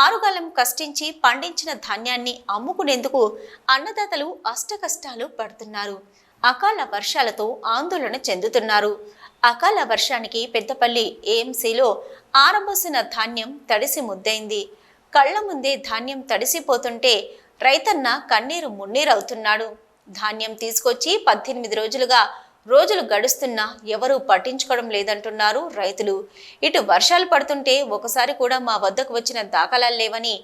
ఆరుగాలం కష్టించి పండించిన ధాన్యాన్ని అమ్ముకునేందుకు అన్నదాతలు అష్టకష్టాలు పడుతున్నారు. అకాల వర్షాలతో ఆందోళన చెందుతున్నారు. అకాల వర్షానికి పెద్దపల్లి ఏఎంసీలో ఆరబోసిన ధాన్యం తడిసి ముద్దైంది. కళ్ళ ముందే ధాన్యం తడిసిపోతుంటే రైతన్న కన్నీరు మున్నీరవుతున్నాడు. ధాన్యం తీసుకొచ్చి పద్దెనిమిది రోజులుగా రోజులు గడుస్తున్నా ఎవరూ పట్టించుకోవడం లేదంటున్నారు రైతులు. ఇటు వర్షాలు పడుతుంటే ఒకసారి కూడా మా వద్దకు వచ్చిన దాఖలాలు లేవని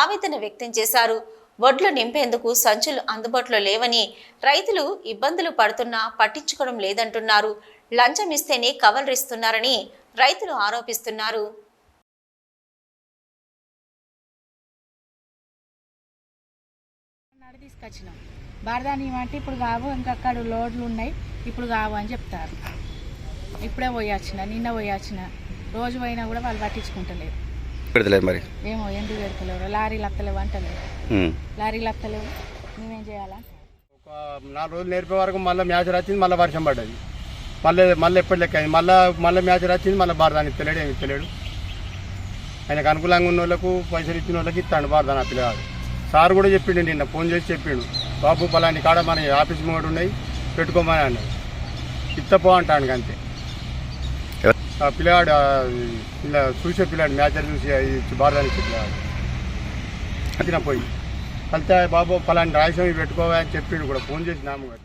ఆవేదన వ్యక్తం చేశారు. వడ్లు నింపేందుకు సంచులు అందుబాటులో లేవని రైతులు ఇబ్బందులు పడుతున్నా పట్టించుకోవడం లేదంటున్నారు. లంచం ఇస్తేనే కవలరిస్తున్నారని రైతులు ఆరోపిస్తున్నారు. తీసుకొచ్చినాం. బారదాని అంటే ఇప్పుడు కావు ఇంకా అక్కడ లోడ్లు ఉన్నాయి. ఇప్పుడు కావు అని చెప్తారు. ఇప్పుడే పోయొచ్చిన నిన్న పోయొచ్చిన రోజు పోయినా కూడా వాళ్ళు పట్టించుకుంటలేరు. పెడతలేదు మరి? ఏమో ఎందుకు పెడతలేరు? లారీలు అత్తలేవు అంటలేరు. లారీలు అత్తలేవు. మేమేం చేయాలా? ఒక నాలుగు రోజులు నేర్పే వరకు మళ్ళీ మ్యాచ్ వచ్చింది మళ్ళీ వర్షం పడ్డది. మళ్ళీ మళ్ళీ ఎప్పటి లెక్క అయింది? మళ్ళీ మళ్ళీ మ్యాచ్ వచ్చింది మళ్ళీ బారదాని తెలియడు ఏమి తెలియడు ఆయనకు అనుకూలంగా ఉన్న వాళ్ళకు పైసలు ఇచ్చిన వాళ్ళకి ఇస్తాడు బారదాని ఆ పిల్లగాడు. సార్ కూడా చెప్పిండు నిన్న ఫోన్ చేసి చెప్పిండు. బాబు పలాని కాడ మన ఆఫీస్ ముంగట ఉన్నాయి. పెట్టుకోమని అన్నాడు. ఇత్తపో అంటాను అంతే. ఆ పిల్లగాడు పిల్ల చూసే పిల్లాడు మ్యాచ్ చూసి ఇచ్చే పిల్లగాడు వచ్చిన పోయి. కలితే బాబు పలాని రాయసం పెట్టుకోవా అని చెప్పిండు కూడా. ఫోన్ చేసి నామగారు